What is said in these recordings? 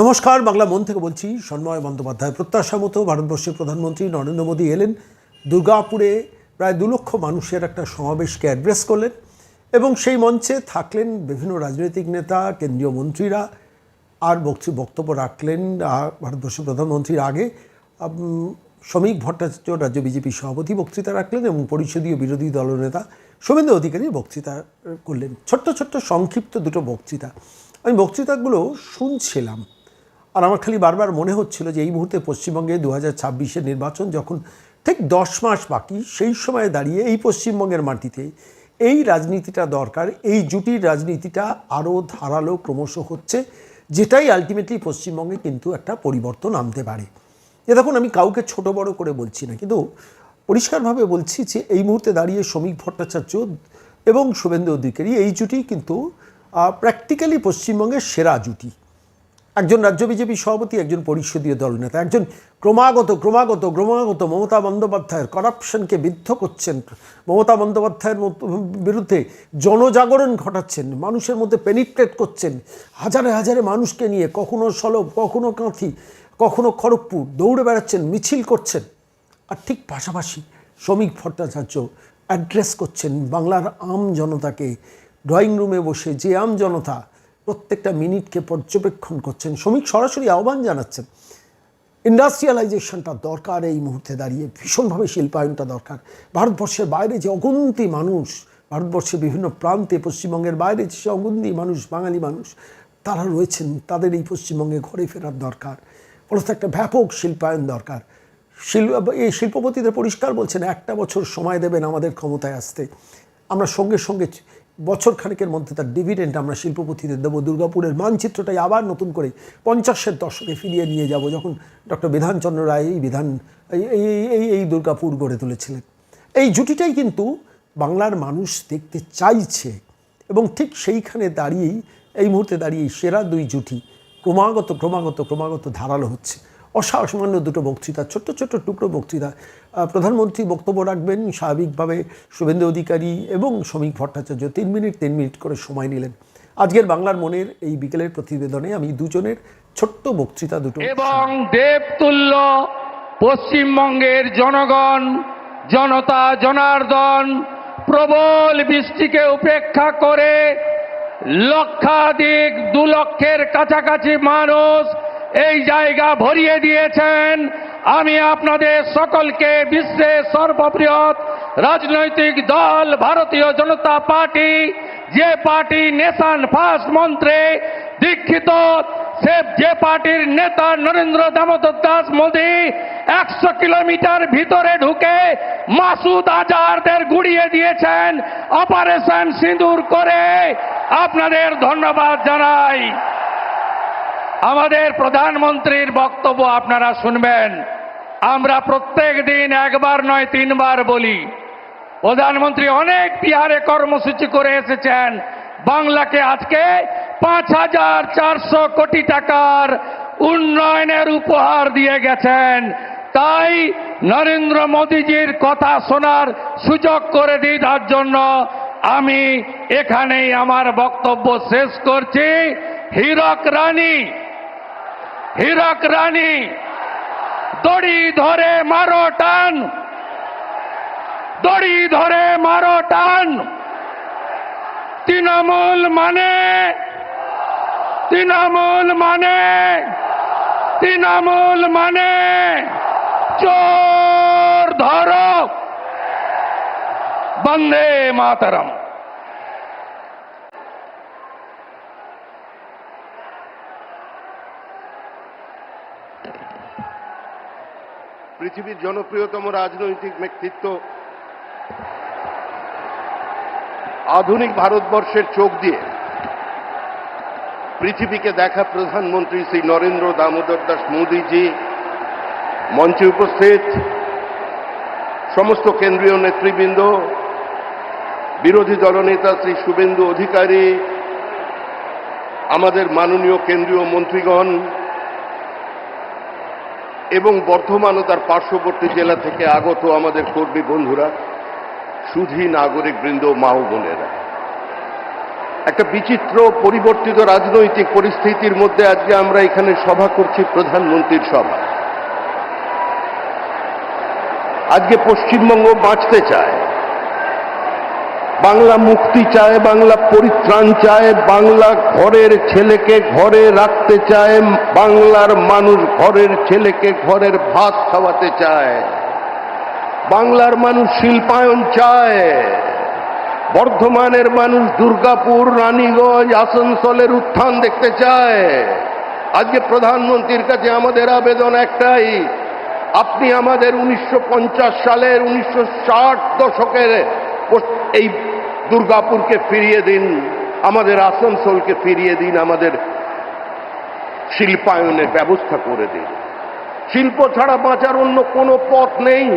নমস্কার, বাংলা মন থেকে বলছি সন্ময় বন্দ্যোপাধ্যায়। প্রত্যাশা মতো ভারতবর্ষের প্রধানমন্ত্রী নরেন্দ্র মোদী এলেন। দুর্গাপুরে প্রায় দু লক্ষ মানুষের একটা সমাবেশকে অ্যাড্রেস করলেন এবং সেই মঞ্চে থাকলেন বিভিন্ন রাজনৈতিক নেতা, কেন্দ্রীয় মন্ত্রীরা, আর বক্তব্য বক্তব্য রাখলেন ভারতবর্ষের প্রধানমন্ত্রীর আগে। শ্রমিক ভট্টাচার্য, রাজ্য বিজেপি সভাপতি বক্তৃতা রাখলেন এবং পরিষদীয় বিরোধী দলনেতা শুভেন্দু অধিকারী বক্তৃতা করলেন। ছোট্ট ছোট্ট সংক্ষিপ্ত দুটো বক্তৃতা। আমি বক্তৃতাগুলো শুনছিলাম। আর আমার খালি বারবার মনে হচ্ছিল যে এই মুহূর্তে পশ্চিমবঙ্গে দু হাজার নির্বাচন যখন ঠিক দশ মাস বাকি, সেই সময়ে দাঁড়িয়ে এই পশ্চিমবঙ্গের মাটিতে এই রাজনীতিটা দরকার, এই জুটির রাজনীতিটা আরও ধারালো ক্রমশ হচ্ছে, যেটাই আলটিমেটলি পশ্চিমবঙ্গে কিন্তু একটা পরিবর্তন আনতে পারে। এ দেখুন, আমি কাউকে ছোট বড় করে বলছি না, কিন্তু পরিষ্কারভাবে বলছি যে এই মুহূর্তে দাঁড়িয়ে শ্রমিক ভট্টাচার্য এবং শুভেন্দু অধিকারী এই জুটি কিন্তু প্র্যাকটিক্যালি পশ্চিমবঙ্গের সেরা জুটি। একজন রাজ্য বিজেপি সভাপতি, একজন পরিষদীয় দলনেতা একজন ক্রমাগত ক্রমাগত ক্রমাগত মমতা বন্দ্যোপাধ্যায়ের করাপশনকে বিদ্ধ করছেন। মমতা বন্দ্যোপাধ্যায়ের বিরুদ্ধে জনজাগরণ ঘটাচ্ছেন, মানুষের মধ্যে পেনিট্রেট করছেন। হাজারে হাজারে মানুষকে নিয়ে কখনো সলভ, কখনো কাঁথি, কখনো খড়গপুর দৌড়ে বেড়াচ্ছেন, মিছিল করছেন। আর ঠিক পাশাপাশি শ্রমিক ভট্টাচার্য অ্যাড্রেস করছেন বাংলার আম জনতাকে। ড্রয়িং রুমে বসে যে আম জনতা প্রত্যেকটা মিনিটকে পর্যবেক্ষণ করছেন। শ্রমিক সরাসরি আহ্বান জানাচ্ছেন ইন্ডাস্ট্রিয়ালাইজেশনটা দরকার, এই মুহূর্তে দাঁড়িয়ে ভীষণভাবে শিল্পায়নটা দরকার। ভারতবর্ষের বাইরে যে অগুন্তি মানুষ, ভারতবর্ষের বিভিন্ন প্রান্তে পশ্চিমবঙ্গের বাইরে যে অগুন্তি মানুষ, বাঙালি মানুষ, তারা রয়েছেন, তাদের এই পশ্চিমবঙ্গে ঘরে ফেরার দরকার। ফলত একটা ব্যাপক শিল্পায়ন দরকার। শিল্প, এই শিল্পপতিদের পরিষ্কার বলছেন, একটা বছর সময় দেবেন আমাদের ক্ষমতায় আসতে। আমরা সঙ্গে সঙ্গে বছর খানেকের মধ্যে তার ডিভিডেন্ট আমরা শিল্পপতিদের দেবো। দুর্গাপুরের মানচিত্রটাই আবার নতুন করে পঞ্চাশের দশকে ফিরিয়ে নিয়ে যাব, যখন ডক্টর বিধানচন্দ্র রায় এই বিধান, এই এই এই দুর্গাপুর গড়ে তুলেছিলেন। এই জুটিটাই কিন্তু বাংলার মানুষ দেখতে চাইছে এবং ঠিক সেইখানে দাঁড়িয়েই, এই মুহূর্তে দাঁড়িয়ে সেরা দুই জুটি ক্রমাগত ক্রমাগত ক্রমাগত ধারালো হচ্ছে। অসামান্য দুটো বক্তৃতা, ছোট্ট ছোট্ট টুকরো বক্তৃতা। প্রধানমন্ত্রী বক্তব্য রাখবেন, স্বাভাবিকভাবে শুভেন্দু অধিকারী এবং শ্রমিক ভট্টাচার্য, তিন মিনিট তিন মিনিট করে সময় নিলেন। আজকের বাংলার মনের এই বিকেলের প্রতিবেদনে আমি দুজনের ছোট্ট বক্তৃতা দুটো। এবং দেবতুল্য পশ্চিমবঙ্গের জনগণ, জনতা, জনার্দন, প্রবল বৃষ্টিকে উপেক্ষা করে লক্ষাধিক দু লক্ষের কাছাকাছি মানুষ এই জায়গা ভরিয়ে দিয়েছেন। আমি আপনাদের সকলকে বিশ্বের সর্ববৃহৎ রাজনৈতিক দল, ভারতীয় জনতা পার্টি, যে পার্টি নেশান ফার্স্ট মন্ত্রে দীক্ষিত, সে যে পার্টির নেতা নরেন্দ্র দামোদর দাস মোদী একশো কিলোমিটার ভিতরে ঢুকে মাসুদ আজারদের গুড়িয়ে দিয়েছেন, অপারেশন সিঁদুর করে। আপনাদের ধন্যবাদ জানাই। আমাদের প্রধানমন্ত্রীর বক্তব্য আপনারা শুনবেন। আমরা প্রত্যেক দিন একবার নয়, তিনবার বলি। প্রধানমন্ত্রী অনেক বিহারে কর্মসূচি করে এসেছেন। বাংলাকে আজকে পাঁচ হাজার চারশো কোটি টাকার উন্নয়নের উপহার দিয়ে গেছেন। তাই নরেন্দ্র মোদীজির কথা শোনার সুযোগ করে দিই তার জন্য। আমি এখানেই আমার বক্তব্য শেষ করছি। হীরক রানী হীরক রানী, দড়ি ধরে মারো টান, দড়ি ধরে মারো টান। তৃণমূল মানে তৃণমূল মানে তৃণমূল মানে চোর ধরো। বন্দে মাতরম। পৃথিবীর জনপ্রিয়তম রাজনৈতিক ব্যক্তিত্ব আধুনিক ভারতবর্ষের চোখ দিয়ে। পৃথিবীকে দেখা প্রধানমন্ত্রী শ্রী নরেন্দ্র দামোদর দাস মোদীজি, মঞ্চে উপস্থিত সমস্ত কেন্দ্রীয় নেতৃবৃন্দ, বিরোধী দলনেতা শ্রী শুভেন্দু অধিকারী, আমাদের মাননীয় কেন্দ্রীয় মন্ত্রীগণ এবং বর্ধমান ও তার পার্শ্ববর্তী জেলা থেকে আগত আমাদের কর্মী বন্ধুরা, সুধী নাগরিক বৃন্দ মাও বোনেরা। একটা বিচিত্র পরিবর্তিত রাজনৈতিক পরিস্থিতির মধ্যে আজকে আমরা এখানে সভা করছি প্রধানমন্ত্রীর সভা। আজকে পশ্চিমবঙ্গ বাঁচতে চায়। বাংলা মুক্তি চায়, বাংলা পরিত্রাণ চায়, বাংলা ঘরের ছেলেকে ঘরে রাখতে চায়, বাংলার মানুষ ঘরের ছেলেকে ঘরের ভাত খাওয়াতে চায়। বাংলার মানুষ শিল্পায়ন চায়। বর্ধমানের মানুষ দুর্গাপুর, রানীগঞ্জ, আসানসোলের উত্থান দেখতে চায়। আজকে প্রধানমন্ত্রীর কাছে আমাদের আবেদন একটাই, আপনি আমাদের উনিশশো পঞ্চাশ সালের উনিশশো ষাট দশকের এই দুর্গাপুরকে ফিরিয়ে দিন, আমাদের আসানসোলকে ফিরিয়ে দিন, আমাদের শিল্পায়নের ব্যবস্থা করে দিন। শিল্প ছাড়া বাঁচার অন্য কোনো পথ নেই।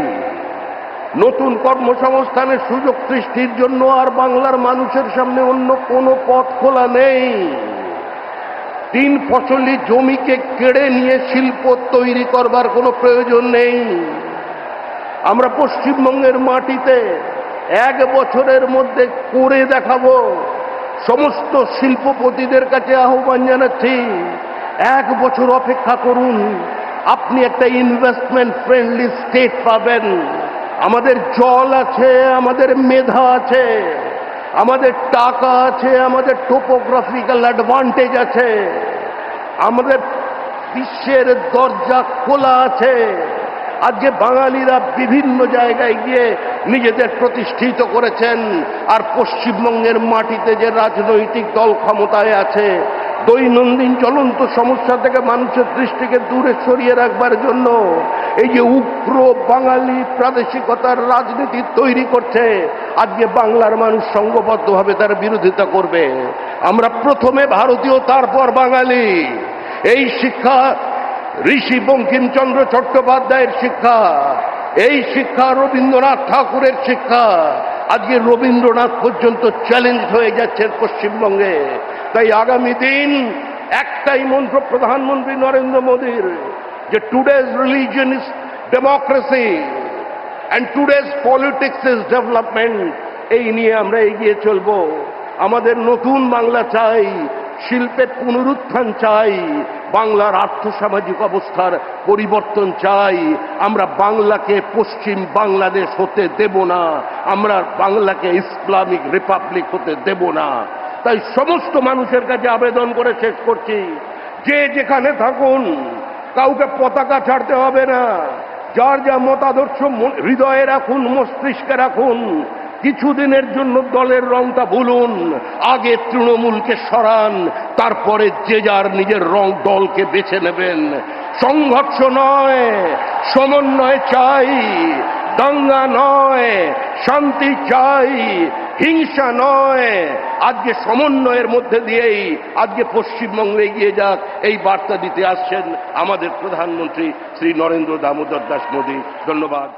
নতুন কর্মসংস্থানের সুযোগ সৃষ্টির জন্য আর বাংলার মানুষের সামনে অন্য কোনো পথ খোলা নেই। তিন ফসলি জমিকে কেড়ে নিয়ে শিল্প তৈরি করবার কোনো প্রয়োজন নেই। আমরা পশ্চিমবঙ্গের মাটিতে এক বছরের মধ্যে করে দেখাবো। সমস্ত শিল্পপতিদের কাছে আহ্বান জানাচ্ছি, এক বছর অপেক্ষা করুন, আপনি একটা ইনভেস্টমেন্ট ফ্রেন্ডলি স্টেট পাবেন। আমাদের জল আছে, আমাদের মেধা আছে, আমাদের টাকা আছে, আমাদের টোপোগ্রাফিক্যাল অ্যাডভান্টেজ আছে, আমাদের বিশ্বের দরজা খোলা আছে। আজকে বাঙালিরা বিভিন্ন জায়গায় গিয়ে নিজেদের প্রতিষ্ঠিত করেছেন। আর পশ্চিমবঙ্গের মাটিতে যে রাজনৈতিক দল ক্ষমতায় আছে, দৈনন্দিন চলন্ত সমস্যা থেকে মানুষের দৃষ্টিকে দূরে সরিয়ে রাখবার জন্য এই যে উগ্র বাঙালি প্রাদেশিকতার রাজনীতি তৈরি করছে, আজকে বাংলার মানুষ সংঘবদ্ধভাবে তার বিরোধিতা করবে। আমরা প্রথমে ভারতীয়, তারপর বাঙালি। এই শিক্ষা ঋষি বঙ্কিমচন্দ্র চট্টোপাধ্যায়ের শিক্ষা, এই শিক্ষা রবীন্দ্রনাথ ঠাকুরের শিক্ষা। আজকে রবীন্দ্রনাথ পর্যন্ত চ্যালেঞ্জ হয়ে যাচ্ছে পশ্চিমবঙ্গে। তাই আগামী দিন একটাই মন্ত্র প্রধানমন্ত্রী নরেন্দ্র মোদীর, যে today's religion is democracy and today's politics is development এই নিয়ে আমরা এগিয়ে চলব। আমাদের নতুন বাংলা চাই শিল্পের পুনরুত্থান চাই, বাংলার আর্থসামাজিক অবস্থার পরিবর্তন চাই। আমরা বাংলাকে পশ্চিম বাংলাদেশ হতে দেব না, আমরা বাংলাকে ইসলামিক রিপাবলিক হতে দেব না। তাই সমস্ত মানুষের কাছে আবেদন করে শেষ করছি। যে যেখানে থাকুন, কাউকে পতাকা ছাড়তে হবে না। যার যা মতাদর্শ হৃদয়ে রাখুন, মস্তিষ্কে রাখুন কিছুদিনের জন্য দলের রংটা ভুলুন, আগে তৃণমূলকে সরান, তারপরে যে যার নিজের রং দলকে বেছে নেবেন। সংঘর্ষ নয়, সমন্বয় চাই, দাঙ্গা নয়, শান্তি চাই, হিংসা নয়। আজকে সমন্বয়ের মধ্যে দিয়েই আজকে পশ্চিমবঙ্গে এগিয়ে যাক, এই বার্তা দিতে আসছেন আমাদের প্রধানমন্ত্রী শ্রী নরেন্দ্র দামোদর দাস মোদী। ধন্যবাদ।